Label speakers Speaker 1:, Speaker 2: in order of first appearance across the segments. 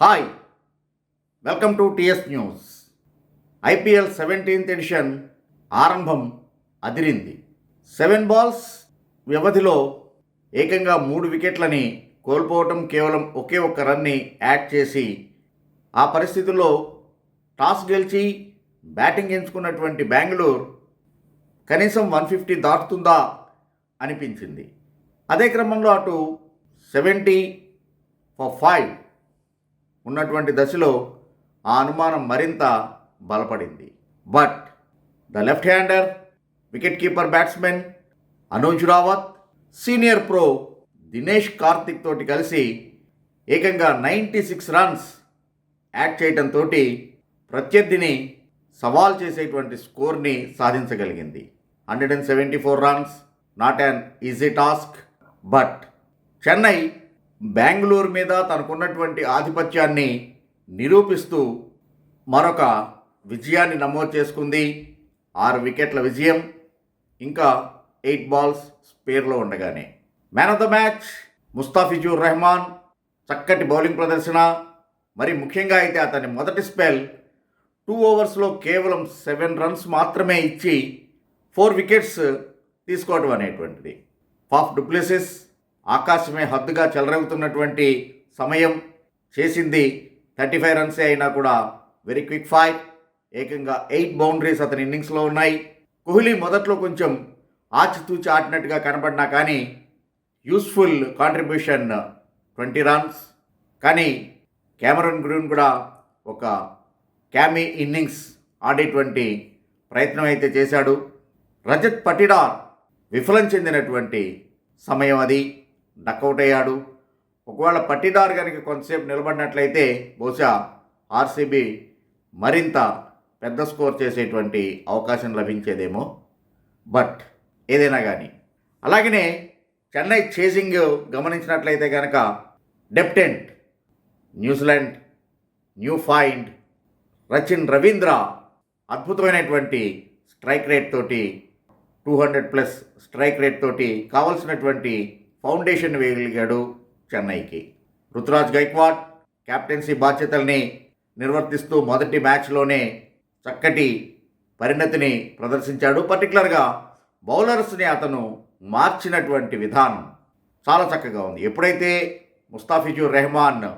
Speaker 1: Hi welcome to TS news IPL seventeenth edition ఆరంభం అదిరింది. Seven balls వ్యవధిలో ఏకంగా మూడు వికెట్లని కోల్పోవటం కేవలం ఒకే ఒక్క రన్ని యాడ్ చేసి ఆ పరిస్థితుల్లో టాస్ గెలిచి బ్యాటింగ్ ఎంచుకున్నటువంటి బెంగళూరు కనీసం వన్ ఫిఫ్టీ దాటుతుందా అనిపించింది. అదే క్రమంలో అటు సెవెంటీ ఫర్ ఫైవ్ ఉన్నటువంటి దశలో ఆ అనుమానం మరింత బలపడింది. But the left hander wicket keeper batsmen Anuj Rawat senior pro Dinesh Karthik తోటి కలిసి ఏకంగా నైంటీ సిక్స్ రన్స్ యాడ్ చేయడంతో ప్రత్యర్థిని సవాల్ చేసేటువంటి స్కోర్ని సాధించగలిగింది. Hundred and seventy four runs not an easy task but Chennai Bengaluru మీద తనకున్నటువంటి ఆధిపత్యాన్ని నిరూపిస్తూ మరొక విజయాన్ని నమోదు చేసుకుంది. ఆరు వికెట్ల విజయం. ఇంకా ఎయిట్ బాల్స్ స్పేర్లో ఉండగానే. Man of the match Mustafizur Rahman. చక్కటి బౌలింగ్ ప్రదర్శన. మరి ముఖ్యంగా అయితే అతని మొదటి స్పెల్ టూ ఓవర్స్లో కేవలం సెవెన్ రన్స్ మాత్రమే ఇచ్చి ఫోర్ వికెట్స్ తీసుకోవడం అనేటువంటిది. ఫాఫ్ డూప్లెసిస్ ఆకాశమే హద్దుగా చెలరేగుతున్నటువంటి సమయం చేసింది. థర్టీ ఫైవ్ రన్సే అయినా కూడా వెరీ క్విక్ ఫైవ్ ఏకంగా ఎయిట్ బౌండరీస్ అతని ఇన్నింగ్స్లో ఉన్నాయి. కోహ్లీ మొదట్లో కొంచెం ఆచితూచి ఆడినట్టుగా కనబడినా కానీ యూస్ఫుల్ కాంట్రిబ్యూషన్ ట్వంటీ రన్స్ కానీ కెమెరన్ గ్రూన్ కూడా ఒక క్యామీ ఇన్నింగ్స్ ఆడేటువంటి ప్రయత్నం అయితే చేశాడు. రజత్ పటిడార్ విఫలం చెందినటువంటి సమయం అది. డక్అవుట్ అయ్యాడు. ఒకవేళ పట్టిదారు కనుక కొంతసేపు నిలబడినట్లయితే బహుశా ఆర్సీబీ మరింత పెద్ద స్కోర్ చేసేటువంటి అవకాశం లభించేదేమో. బట్ ఏదైనా కానీ అలాగనే చెన్నై చేసింగ్ గమనించినట్లయితే కనుక డెప్టెంట్ New Zealand new find Rachin Ravindra అద్భుతమైనటువంటి స్ట్రైక్ రేట్ తోటి two hundred plus strike rate తోటి కావలసినటువంటి ఫౌండేషన్ వేయగలిగాడు చెన్నైకి. రుతురాజ్ గైక్వాడ్ క్యాప్టెన్సీ బాధ్యతల్ని నిర్వర్తిస్తూ మొదటి మ్యాచ్లోనే చక్కటి పరిణతిని ప్రదర్శించాడు. పర్టికులర్గా బౌలర్స్ని అతను మార్చినటువంటి విధానం చాలా చక్కగా ఉంది. ఎప్పుడైతే ముస్తాఫిజుర్ రెహమాన్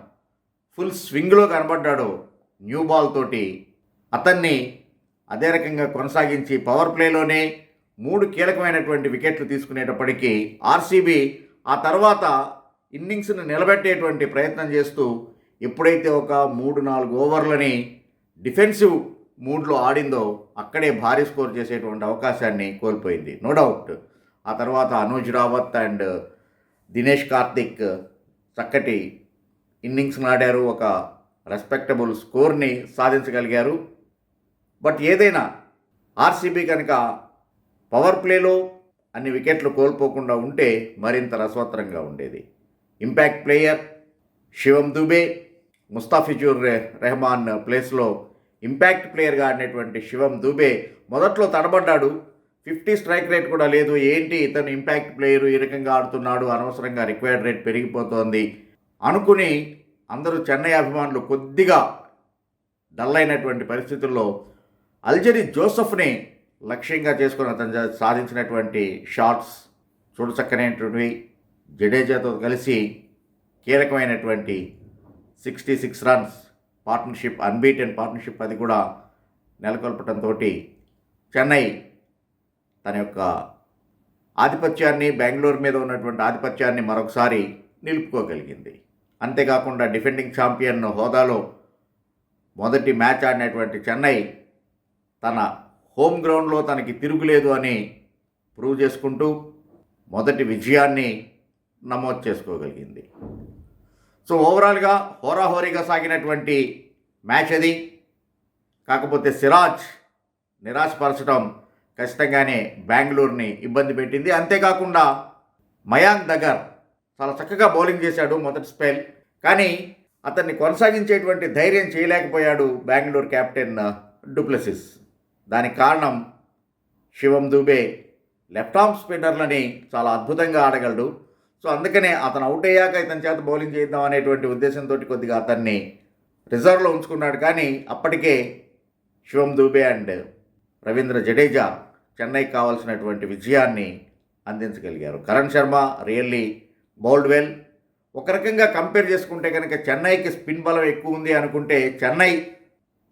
Speaker 1: ఫుల్ స్వింగ్లో కనబడ్డాడో న్యూ బాల్ తోటి అతన్ని అదే రకంగా కొనసాగించి పవర్ ప్లేలోనే మూడు కీలకమైనటువంటి వికెట్లు తీసుకునేటప్పటికీ ఆర్సీబీ ఆ తర్వాత ఇన్నింగ్స్ను నిలబెట్టేటువంటి ప్రయత్నం చేస్తూ ఎప్పుడైతే ఒక మూడు నాలుగు ఓవర్లని డిఫెన్సివ్ మూడ్లో ఆడిందో అక్కడే భారీ స్కోర్ చేసేటువంటి అవకాశాన్ని కోల్పోయింది. No doubt. ఆ తర్వాత అనూజ్ రావత్ అండ్ దినేష్ కార్తిక్ చక్కటి ఇన్నింగ్స్ని ఆడారు. ఒక రెస్పెక్టబుల్ స్కోర్ని సాధించగలిగారు. బట్ ఏదైనా ఆర్సీబీ కనుక పవర్ ప్లేలో అన్ని వికెట్లు కోల్పోకుండా ఉంటే మరింత రసవత్తరంగా ఉండేది. ఇంపాక్ట్ ప్లేయర్ శివం దుబే ముస్తాఫిజుర్ రెహమాన్ ప్లేస్లో ఇంపాక్ట్ ప్లేయర్గా ఆడినటువంటి శివం దుబే మొదట్లో తడబడ్డాడు. ఫిఫ్టీ స్ట్రైక్ రేట్ కూడా లేదు. ఏంటి ఇతను ఇంపాక్ట్ ప్లేయర్ ఈ రకంగా ఆడుతున్నాడు అనవసరంగా రిక్వైర్డ్ రేట్ పెరిగిపోతోంది అనుకుని అందరూ చెన్నై అభిమానులు కొద్దిగా డల్ అయినటువంటి పరిస్థితుల్లో అల్జరీ జోసఫ్ని లక్ష్యంగా చేసుకుని అతను సాధించినటువంటి షాట్స్ చూడచక్కనేటువంటివి జడేజాతో కలిసి కీలకమైనటువంటి sixty six runs partnership unbeaten partnership అది కూడా నెలకొల్పడంతో చెన్నై తన యొక్క ఆధిపత్యాన్ని బెంగళూరు మీద ఉన్నటువంటి ఆధిపత్యాన్ని మరొకసారి నిలుపుకోగలిగింది. అంతేకాకుండా డిఫెండింగ్ ఛాంపియన్ హోదాలో మొదటి మ్యాచ్ ఆడినటువంటి చెన్నై తన హోమ్ గ్రౌండ్లో తనకి తిరుగులేదు అని ప్రూవ్ చేసుకుంటూ మొదటి విజయాన్ని నమోదు చేసుకోగలిగింది. సో ఓవరాల్గా హోరాహోరీగా సాగినటువంటి మ్యాచ్ అది. కాకపోతే సిరాజ్ నిరాశపరచడం ఖచ్చితంగానే బెంగళూరుని ఇబ్బంది పెట్టింది. అంతేకాకుండా మయాంక్ దగ్గర్ చాలా చక్కగా బౌలింగ్ చేశాడు మొదటి స్పెల్. కానీ అతన్ని కొనసాగించేటువంటి ధైర్యం చేయలేకపోయాడు బెంగళూరు కెప్టెన్ డూప్లెసిస్. దానికి కారణం శివం దూబే. లెఫ్ట్ ఆర్మ్ స్పిన్నర్లని చాలా అద్భుతంగా ఆడగలడు. సో అందుకనే అతను అవుట్ అయ్యాక ఇతని చేత బౌలింగ్ చేద్దాం అనేటువంటి ఉద్దేశంతో కొద్దిగా అతన్ని రిజర్వ్లో ఉంచుకున్నాడు. కానీ అప్పటికే శివం దూబే అండ్ రవీంద్ర జడేజా చెన్నైకి కావాల్సినటువంటి విజయాన్ని అందించగలిగారు. Karan Sharma really bowled well ఒక రకంగా కంపేర్ చేసుకుంటే కనుక చెన్నైకి స్పిన్ బలం ఎక్కువ ఉంది అనుకుంటే చెన్నై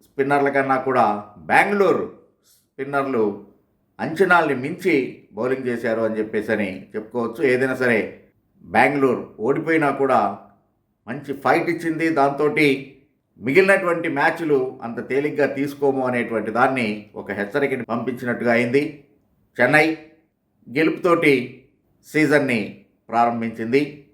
Speaker 1: స్పిన్నర్ల కన్నా కూడా బెంగళూరు స్పిన్నర్లు అంచనాల్ని మించి బౌలింగ్ చేశారు అని చెప్పేసి అని చెప్పుకోవచ్చు. ఏదైనా సరే బెంగళూరు ఓడిపోయినా కూడా మంచి ఫైట్ ఇచ్చింది. దాంతో మిగిలినటువంటి మ్యాచ్లు అంత తేలిగ్గా తీసుకోము అనేటువంటి దాన్ని ఒక హెచ్చరికని పంపించినట్టుగా అయింది. చెన్నై గెలుపుతోటి సీజన్ని ప్రారంభించింది.